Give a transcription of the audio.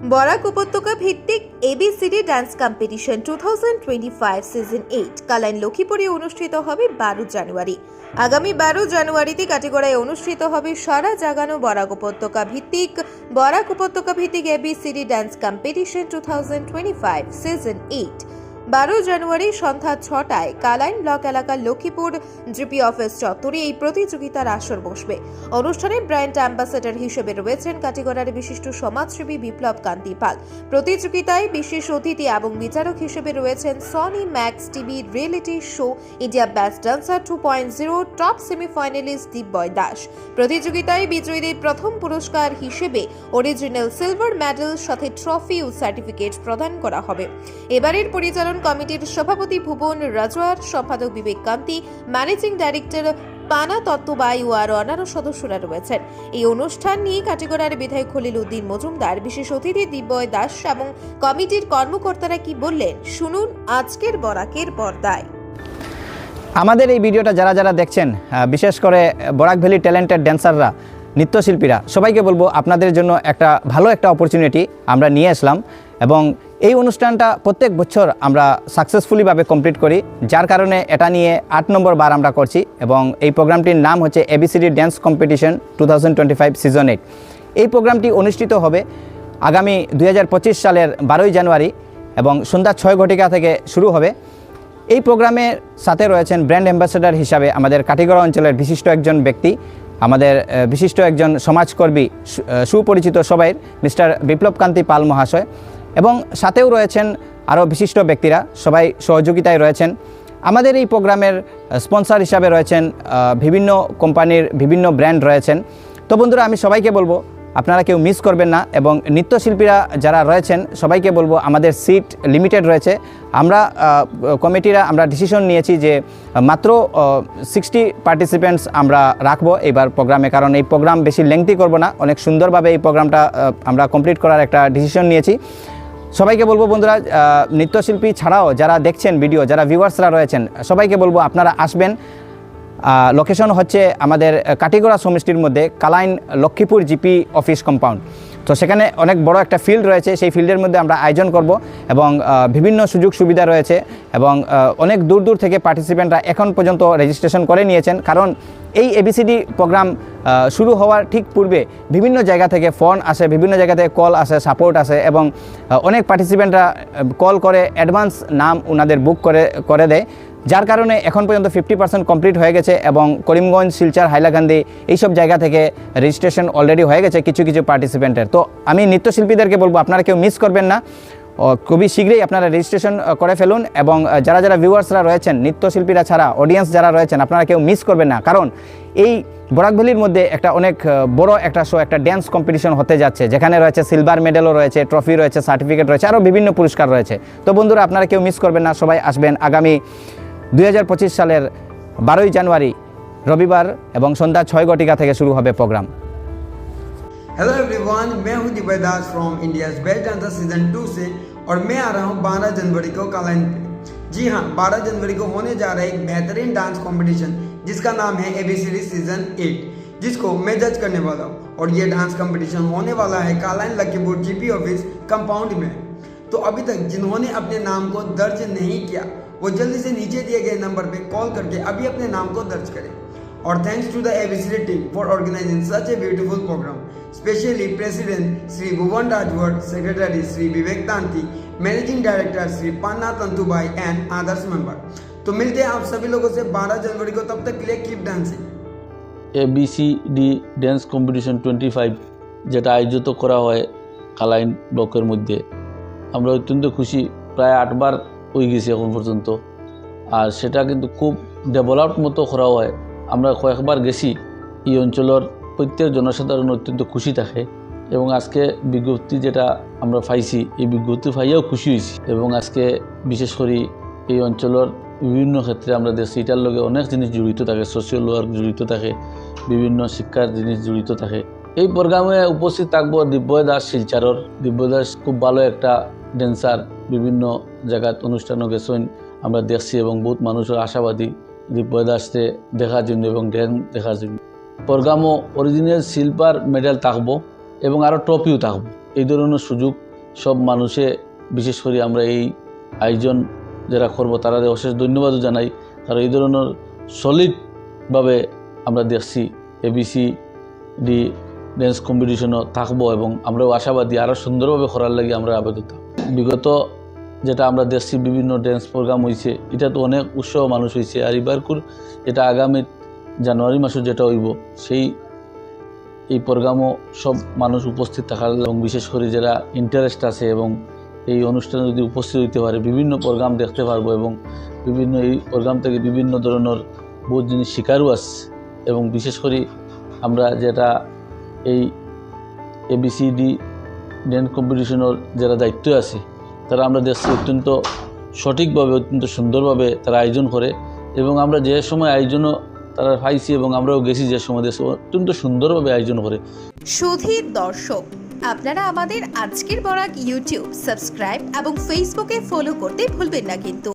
বরাক উপত্যকা ভিত্তিক ABCD dance competition two thousand twenty five season eight Kalain লক্ষ্মীপুরে অনুষ্ঠিত হবে বারো জানুয়ারি। আগামী বারো জানুয়ারিতে কাটিগড়ায় অনুষ্ঠিত হবে সারা জাগানো বরাক উপত্যকা ভিত্তিক, বরাক উপত্যকা ভিত্তিক ABCD dance competition two thousand twenty five season eight বারো জানুয়ারি সন্ধ্যা ছটায় কালাইন ব্লক এলাকার লক্ষ্মীপুর জিপি অফিস চত্বরে এই প্রতিযোগিতার আসর বসবে। অনুষ্ঠানে ব্র্যান্ড অ্যাম্বাসেডর হিসেবে রয়েছেন কাটিগড়ার বিশিষ্ট সমাজসেবী বিপ্লব কান্তি পাল। প্রতিযোগিতায় বিশেষ অতিথি এবং বিচারক হিসেবে রয়েছেন Sony Max TV reality show, India best dancer two point zero, top semifinalist Dibya Das. প্রতিযোগিতায় বিজয়ীদের প্রথম পুরস্কার হিসেবে অরিজিনাল সিলভার মেডেল, সাথে ট্রফি ও সার্টিফিকেট প্রদান করা হবে। এবারের পরিচালন কমিটির সভাপতি ভুবন রাজওয়ার, সম্পাদক বিবেক কান্তি, ম্যানেজিং ডাইরেক্টর পানা তত্ত্ববায়ু ও আরও অন্যান্য সদস্যরা রয়েছেন। এই অনুষ্ঠান নিয়ে কাটিগড়ার বিধায়ক খলিল উদ্দিন মজুমদার, বিশেষ অতিথি দিব্যয় দাস এবং কমিটির কর্মকর্তারা কি বললেন শুনুন আজকের বরাকের পর্দায়। আমাদের এই ভিডিওটা যারা যারা দেখছেন বিশেষ করে বরাক ভ্যালি ট্যালেন্টেড ড্যান্সাররা, নৃত্যশিল্পীরা, সবাইকে বলব আপনাদের জন্য একটা ভালো একটা অপরচুনিটি আমরা নিয়ে আসলাম এবং এই অনুষ্ঠানটা প্রত্যেক বছর আমরা সাকসেসফুলিভাবে কমপ্লিট করি, যার কারণে এটা নিয়ে আট নম্বর বার আমরা করছি এবং এই প্রোগ্রামটির নাম হচ্ছে ABCD dance competition two thousand twenty five season eight এই প্রোগ্রামটি অনুষ্ঠিত হবে আগামী দুই হাজার পঁচিশ সালের বারোই জানুয়ারি এবং সন্ধ্যা ছয় ঘটিকা থেকে শুরু হবে। এই প্রোগ্রামের সাথে রয়েছেন ব্র্যান্ড অ্যাম্বাসেডার হিসাবে আমাদের কাটিগড়া অঞ্চলের বিশিষ্ট একজন ব্যক্তি, আমাদের বিশিষ্ট একজন সমাজকর্মী সুপরিচিত সবাই মিস্টার বিপ্লব কান্তি পাল মহাশয়। এবং সাথেও রয়েছেন আরও বিশিষ্ট ব্যক্তিরা, সবাই সহযোগিতায় রয়েছেন। আমাদের এই প্রোগ্রামের স্পন্সর হিসাবে রয়েছেন বিভিন্ন কোম্পানির বিভিন্ন ব্র্যান্ড রয়েছেন। তো বন্ধুরা, আমি সবাইকে বলব, আপনারা কেউ মিস করবেন না এবং নৃত্যশিল্পীরা যারা রয়েছেন, সবাইকে বলব, আমাদের সিট লিমিটেড রয়েছে। আমরা কমিটিরা, আমরা ডিসিশন নিয়েছি যে মাত্র সিক্সটি পার্টিসিপেন্টস আমরা রাখব এবার প্রোগ্রামে, কারণ এই প্রোগ্রাম বেশি লেংথি করব না। অনেক সুন্দরভাবে এই প্রোগ্রামটা আমরা কমপ্লিট করার একটা ডিসিশন নিয়েছি। সবাইকে বলব বন্ধুরা নৃত্যশিল্পী ছাড়াও যারা দেখছেন ভিডিও যারা ভিউয়ার্সরা রয়েছেন, সবাইকে বলব আপনারা আসবেন। লোকেশন হচ্ছে আমাদের কাটিগড়া সমষ্টির মধ্যে Kalain Lakshmipur GP office compound তো সেখানে অনেক বড় একটা ফিল্ড রয়েছে, সেই ফিল্ডের মধ্যে আমরা আয়োজন করব এবং বিভিন্ন সুযোগ সুবিধা রয়েছে এবং অনেক দূর দূর থেকে পার্টিসিপেন্টরা এখন পর্যন্ত রেজিস্ট্রেশন করে নিয়েছেন। কারণ এই এবিসিডি প্রোগ্রাম শুরু হওয়ার ঠিক পূর্বে বিভিন্ন জায়গা থেকে ফোন আসে, বিভিন্ন জায়গা থেকে কল আসে সাপোর্ট আসে এবং অনেক পার্টিসিপেন্টরা কল করে অ্যাডভান্স নাম ওনাদের বুক করে করে দেয়। যার কারণে এখন পর্যন্ত ফিফটি পার্সেন্ট কমপ্লিট হয়ে গেছে এবং করিমগঞ্জ, শিলচর, হাইলাকান্দি এইসব জায়গা থেকে রেজিস্ট্রেশন অলরেডি হয়ে গেছে কিছু কিছু পার্টিসিপেন্টের তো আমি নৃত্যশিল্পীদেরকে বলব, আপনারা কেউ মিস করবেন না। খুবই শীঘ্রই আপনারা রেজিস্ট্রেশন করে ফেলুন এবং যারা যারা ভিউয়ার্সরা রয়েছেন, নৃত্যশিল্পীরা ছাড়া অডিয়েন্স যারা রয়েছেন, আপনারা কেউ মিস করবেন না। কারণ এই বরাক ভ্যালির মধ্যে একটা অনেক বড় একটা শো একটা ড্যান্স কম্পিটিশন হতে যাচ্ছে, যেখানে রয়েছে সিলভার মেডেলও রয়েছে ট্রফি রয়েছে সার্টিফিকেট রয়েছে, আরও বিভিন্ন পুরস্কার রয়েছে। তো বন্ধুরা, আপনারা কেউ মিস করবেন না, সবাই আসবেন আগামী দু হাজার পঁচিশ সালের বারোই জানুয়ারি, রবিবার এবং সন্ধ্যা ছয় ঘটিকা থেকে শুরু হবে প্রোগ্রাম हेलो एवरीवन मैं हूँ Divya Das from India best dancer season two से और मैं आ रहा हूँ 12 जनवरी को कालाइन पे। जी हाँ 12 जनवरी को होने जा रहा है एक बेहतरीन डांस कंपटीशन जिसका नाम है एबीसीडी सीज़न 8 जिसको मैं जज करने वाला हूँ और ये डांस कंपटीशन होने वाला है Kalain Lakhipur GP office compound में। तो अभी तक जिन्होंने अपने नाम को दर्ज नहीं किया, वो जल्दी से नीचे दिए गए नंबर पर कॉल करके अभी अपने नाम को दर्ज करें। और thanks to the ABCD team for organising such a beautiful program specially president Shri Bhuvan Rajwar secretary Shri Vivek Tanti managing director Shri Panna Tantubai and Adarsh member तो मिलते हैं आप सभी लोगों से 12 जनवरी को तब तक के लिए keep dancing A B C D dance competition twenty five যেটা আয়োজিত করা হয় কালাইন ব্লকের মধ্যে আমরা অত্যন্ত খুশি প্রায় আটবার হয়ে গেছি এখন পর্যন্ত আর সেটা কিন্তু খুব ডেভেলপড মতো করা হয় আমরা কয়েকবার গেছি। এই অঞ্চলের প্রত্যেক জনসাধারণ অত্যন্ত খুশি থাকে এবং আজকে বিজ্ঞপ্তি যেটা আমরা পাইছি, এই বিজ্ঞপ্তি পাইয়াও খুশি হয়েছি এবং আজকে বিশেষ করে এই অঞ্চলের বিভিন্ন ক্ষেত্রে আমরা দেখছি, এটার লগে অনেক জিনিস জড়িত থাকে সোশিয়াল ওয়ার্ক জড়িত থাকে, বিভিন্ন শিক্ষার জিনিস জড়িত থাকে। এই প্রোগ্রামে উপস্থিত থাকব দিব্যয় দাস শিলচারর। দিব্যয় দাস খুব ভালো একটা ড্যান্সার বিভিন্ন জায়গাত অনুষ্ঠানও গেছেন, আমরা দেখছি এবং বহুত মানুষের আশাবাদী। দিব্যয় দাসকে দেখার জন্য এবং ড্যান্স দেখার জন্য। প্রোগ্রামও অরিজিনাল সিলভার মেডেল থাকব এবং আরও ট্রফিও থাকব। এই ধরনের সুযোগ সব মানুষে, বিশেষ করে আমরা এই আয়োজন যারা করব তারা অশেষ ধন্যবাদও জানাই। কারণ এই ধরনের সলিডভাবে আমরা দেখছি এবিসি ডি ড্যান্স কম্পিটিশনও থাকব এবং আমরাও আশাবাদী আরও সুন্দরভাবে করার লাগে আমরা আবেদন বিগত যেটা আমরা দেখছি বিভিন্ন ড্যান্স প্রোগ্রাম হয়েছে এটা তো অনেক উৎসাহ মানুষ হয়েছে আর এবারকুর যেটা আগামী জানুয়ারি মাসে যেটা হইব, সেই এই প্রোগ্রামও সব মানুষ উপস্থিত থাকার এবং বিশেষ করে যারা ইন্টারেস্ট আছে এবং এই অনুষ্ঠানে যদি উপস্থিত হইতে পারে, বিভিন্ন প্রোগ্রাম দেখতে পারব এবং বিভিন্ন এই প্রোগ্রাম থেকে বিভিন্ন ধরনের বহুত জিনিস শিকারও আছে। এবং বিশেষ করে আমরা যেটা এই এবিসিডি ড্যান্স কম্পিটিশনের যারা দায়িত্ব আছে তারা আমরা দেখছি অত্যন্ত সঠিকভাবে, অত্যন্ত সুন্দরভাবে তারা আয়োজন করে এবং আমরা যে সময় আয়োজনও তারা পাইছি এবং আমরাও গেছি যে সময় দেশ অত্যন্ত সুন্দরভাবে আয়োজন করে। সুধীর দর্শক, আপনারা আমাদের আজকের বরাক ইউটিউব, সাবস্ক্রাইব এবং ফেসবুকে ফলো করতে ভুলবেন না কিন্তু।